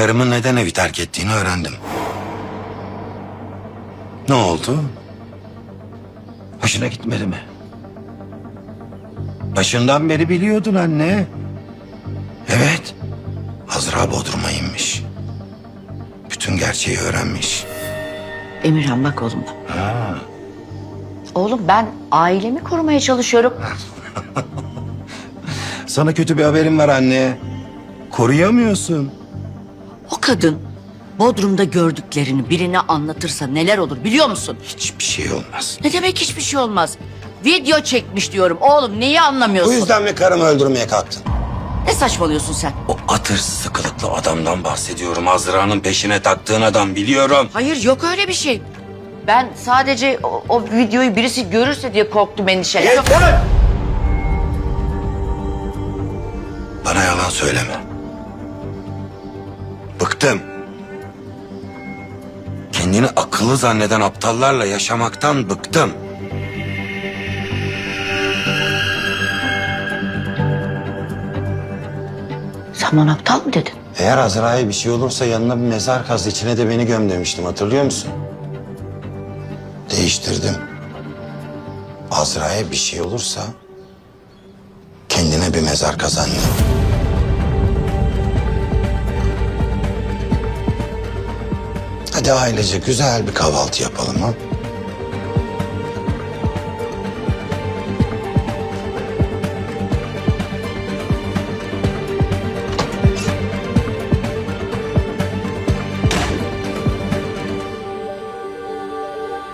karımın neden evi terk ettiğini öğrendim. Ne oldu? Hoşuna gitmedi mi? Başından beri biliyordun anne. Evet. Azra Bodrum'a inmiş. Bütün gerçeği öğrenmiş. Emirhan bak oğlum. Ha. Oğlum ben ailemi korumaya çalışıyorum. Sana kötü bir haberim var anne. Koruyamıyorsun. O kadın Bodrum'da gördüklerini birine anlatırsa neler olur biliyor musun? Hiçbir şey olmaz. Ne demek hiçbir şey olmaz. Video çekmiş diyorum oğlum neyi Bu anlamıyorsun? yüzden mi karımı öldürmeye kalktın? Ne saçmalıyorsun sen? O atır sıkılıklı adamdan bahsediyorum. Azra'nın peşine taktığın adam biliyorum. Hayır yok öyle bir şey. Ben sadece o, o videoyu birisi görürse diye korktum endişelendim. Bana yalan söyleme. Bıktım. Kendini akıllı zanneden aptallarla yaşamaktan bıktım. Sen bana aptal mı dedin? Eğer Azra'ya bir şey olursa yanına bir mezar kaz içine de beni göm demiştim hatırlıyor musun? Değiştirdim. Azra'ya bir şey olursa kendine bir mezar kaz anne. Hadi ailece güzel bir kahvaltı yapalım ha.